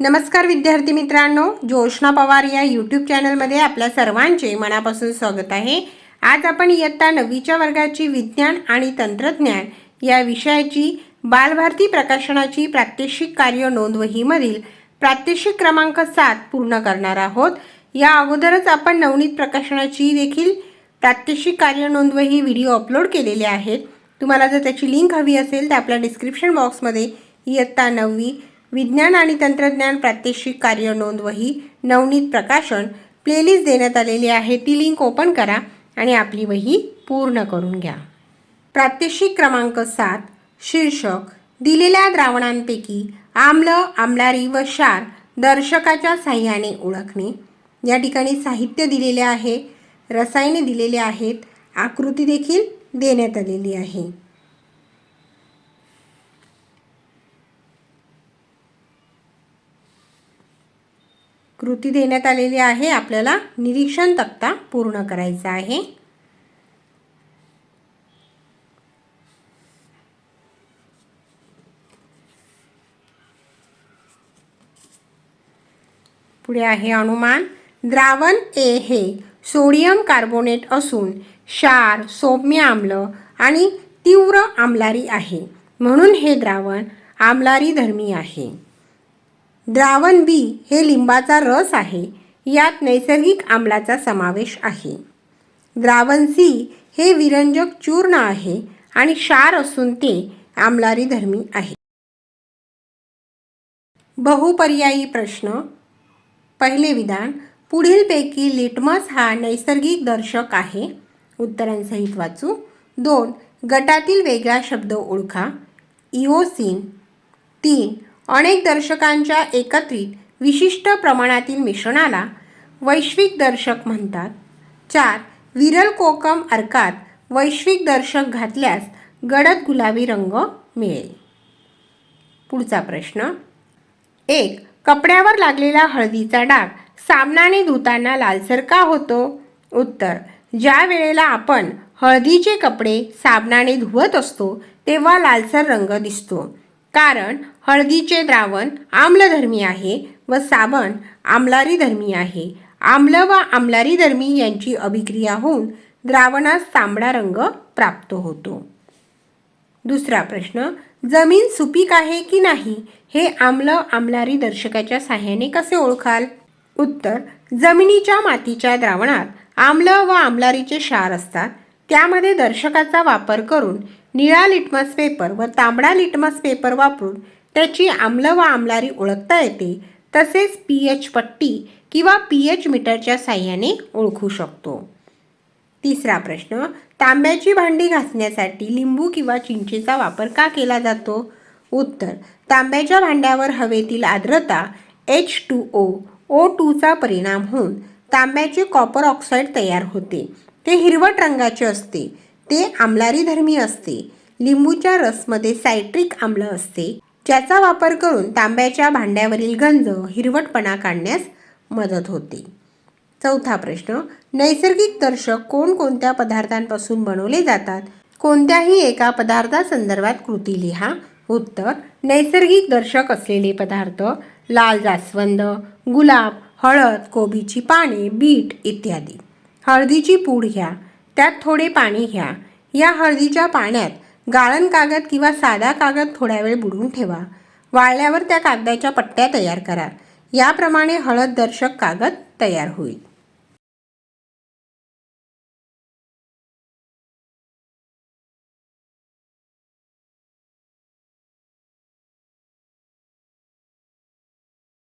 नमस्कार विद्यार्थी मित्रांनो ज्योष्णा पवार या यूट्यूब चॅनलमध्ये आपल्या सर्वांचे मनापासून स्वागत आहे. आज आपण इयत्ता नववीच्या वर्गाची विज्ञान आणि तंत्रज्ञान या विषयाची बालभारती प्रकाशनाची प्रात्यक्षिक कार्य नोंदवहीमधील प्रात्यक्षिक क्रमांक सात पूर्ण करणार आहोत. या अगोदरच आपण नवनीत प्रकाशनाची देखील प्रात्यक्षिक कार्य नोंदवही व्हिडिओ अपलोड केलेले आहेत. तुम्हाला जर त्याची लिंक हवी असेल तर आपल्या डिस्क्रिप्शन बॉक्समध्ये इयत्ता नववी विज्ञान आणि तंत्रज्ञान प्रात्यक्षिक कार्य नोंदवही नवनीत प्रकाशन प्लेलिस्ट देण्यात आलेली आहे. ती लिंक ओपन करा आणि आपली वही पूर्ण करून घ्या. प्रात्यक्षिक क्रमांक सात शीर्षक दिलेल्या द्रावणांपैकी आम्ल आम्लारी व क्षार दर्शकाच्या साह्याने ओळखणे. या ठिकाणी साहित्य दिलेले आहे रसायने दिलेले आहेत आकृती देखील देण्यात आलेली आहे. कृती देण्यात आलेली आहे. आपल्याला निरीक्षण तक्ता पूर्ण करायचा आहे. पुढे आहे अनुमान. द्रावण ए हे सोडियम कार्बोनेट असून क्षार सौम्य आम्ल आणि तीव्र आम्लारी आहे. म्हणून हे द्रावण आम्लारी धर्मी आहे. द्रावण बी हे लिंबाचा रस आहे. यात नैसर्गिक आम्लाचा समावेश आहे. द्रावण सी हे विरंजक चूर्ण आहे आणि क्षार असून ते आम्लारी धर्मी आहे. बहुपर्यायी प्रश्न. पहिले विधान पुढीलपैकी लिटमस हा नैसर्गिक दर्शक आहे. उत्तरांसहित वाचू. दोन गटातील वेगळा शब्द ओळखा. इओसिन. तीन अनेक दर्शकांच्या एकत्रित विशिष्ट प्रमाणातील मिश्रणाला वैश्विक दर्शक म्हणतात चार विरल कोकम अर्कात वैश्विक दर्शक घातल्यास गडद गुलाबी रंग मिळेल. पुढचा प्रश्न एक कपड्यावर लागलेला हळदीचा डाग साबणाने धुताना लालसर का होतो? उत्तर ज्या वेळेला आपण हळदीचे कपडे साबणाने धुवत असतो तेव्हा लालसर रंग दिसतो. कारण हळदीचे द्रावण आम्लधर्मी आहे व साबण आम्लारी धर्मी आहे. आम्ल व आम्लारी धर्मी यांची अभिक्रिया होऊन द्रावणास तांबडा रंग प्राप्त होतो. दुसरा प्रश्न जमीन सुपीक आहे की नाही? हे आम्ल आम्लारी दर्शकाच्या साह्याने कसे ओळखाल? उत्तर जमिनीच्या मातीच्या द्रावणात आम्ल व आम्लारीचे क्षार असतात. त्यामध्ये दर्शकाचा वापर करून निळा लिटमस पेपर व तांबडा लिटमस पेपर वापरून त्याची आम्ल व आम्लारी ओळखता येते. तसेच पी एच पट्टी किंवा पी एच मीटरच्या साह्याने ओळखू शकतो. तिसरा प्रश्न तांब्याची भांडी घासण्यासाठी लिंबू किंवा चिंचेचा वापर का केला जातो? उत्तर तांब्याच्या भांड्यावर हवेतील आर्द्रता एच टू ओ ओ टूचा परिणाम होऊन तांब्याचे कॉपर ऑक्साईड तयार होते. ते हिरवट रंगाचे असते. ते आमलारी धर्मी असते. लिंबूच्या रसमध्ये सायट्रिक आम्ल असते ज्याचा वापर करून तांब्याच्या भांड्यावरील गंज हिरवटपणा काढण्यास मदत होते. चौथा प्रश्न नैसर्गिक दर्शक कोणकोणत्या पदार्थांपासून बनवले जातात? कोणत्याही एका पदार्थासंदर्भात कृती लिहा. उत्तर नैसर्गिक दर्शक असलेले पदार्थ लाल जास्वंद गुलाब हळद कोबीची पाने बीट इत्यादी. हळदीची पूड घ्या. त्यात थोडे पाणी घ्या. या हळदीच्या पाण्यात गाळण कागद किंवा साधा कागद थोड्या वेळ बुडवून ठेवा. वाळल्यावर त्या कागदाच्या पट्ट्या तयार करा. याप्रमाणे हळद दर्शक कागद तयार होईल.